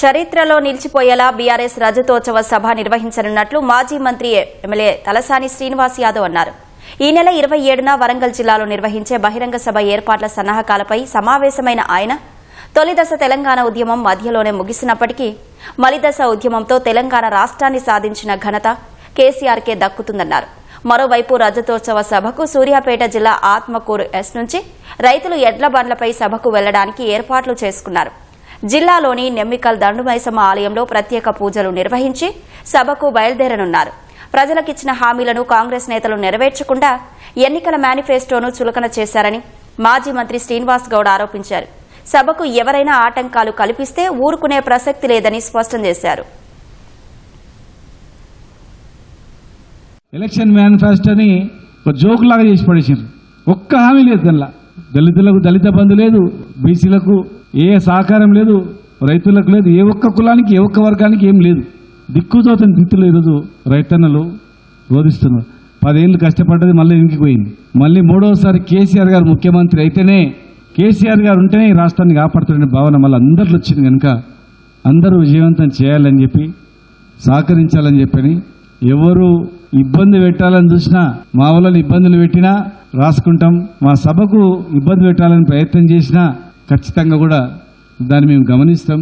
చరిత్రలో నిలిచిపోయేలా బీఆర్ఎస్ రజతోత్సవ సభ నిర్వహించనున్నట్లు మాజీ మంత్రి ఎమ్మెల్యే తలసాని శ్రీనివాస్ యాదవ్ అన్నారు. ఈ నెల ఇరవై ఏడున వరంగల్ జిల్లాలో నిర్వహించే బహిరంగ సభ ఏర్పాట్ల సన్నాహకాలపై సమావేశమైన ఆయన తొలిదశ తెలంగాణ ఉద్యమం మధ్యలోనే ముగిసినప్పటికీ మలిదశ ఉద్యమంతో తెలంగాణ రాష్ట్రాన్ని సాధించిన ఘనత కేసీఆర్కే దక్కుతుందన్నారు. మరోవైపు రజతోత్సవ సభకు సూర్యాపేట జిల్లా ఆత్మకూరు ఎస్ నుంచి రైతులు ఎడ్ల బండ్లపై సభకు వెళ్ళడానికి ఏర్పాట్లు చేసుకున్నారు. జిల్లాలోని నెమ్మికల్ దండుమైసమ్మ ఆలయంలో ప్రత్యేక పూజలు నిర్వహించి సభకు బయలుదేరనున్నారు. ప్రజలకిచ్చిన హామీలను కాంగ్రెస్ నేతలు నెరవేర్చకుండా ఎన్నికల మేనిఫెస్టోను చులకన చేశారని మాజీ మంత్రి శ్రీనివాస్ గౌడ్ ఆరోపించారు. సభకు ఎవరైనా ఆటంకాలు కల్పిస్తే ఊరుకునే ప్రసక్తి లేదని స్పష్టం చేశారు. ఎలక్షన్ మేనిఫెస్టోని ఒక జోక్ లాగా చేసి పడేసారు ఒక్క హామీ లేదు దానిలో. దళితులకు దళిత బంధు లేదు బీసీలకు ఏ సహకారం లేదు రైతులకు లేదు ఏ ఒక్క కులానికి ఏ ఒక్క వర్గానికి ఏం లేదు. దిక్కుతోతని దిత్తులు ఈరోజు రైతన్నలు రోధిస్తున్నారు. పదేళ్ళు కష్టపడ్డది మళ్ళీ ఇంటికి పోయింది. మళ్ళీ మూడవసారి కేసీఆర్ గారు ముఖ్యమంత్రి అయితేనే కేసీఆర్ గారు ఉంటేనే ఈ రాష్ట్రాన్ని కాపాడుతున్న భావన మళ్ళీ అందరిలో వచ్చింది కనుక అందరూ విజయవంతం చేయాలని చెప్పి సహకరించాలని చెప్పని ఎవరు ఇబ్బంది పెట్టాలని చూసినా మా వాళ్ళని ఇబ్బందులు పెట్టినా రాసుకుంటాం. మా సభకు ఇబ్బంది పెట్టాలని ప్రయత్నం చేసినా ఖచ్చితంగా కూడా దాన్ని మేము గమనిస్తాం.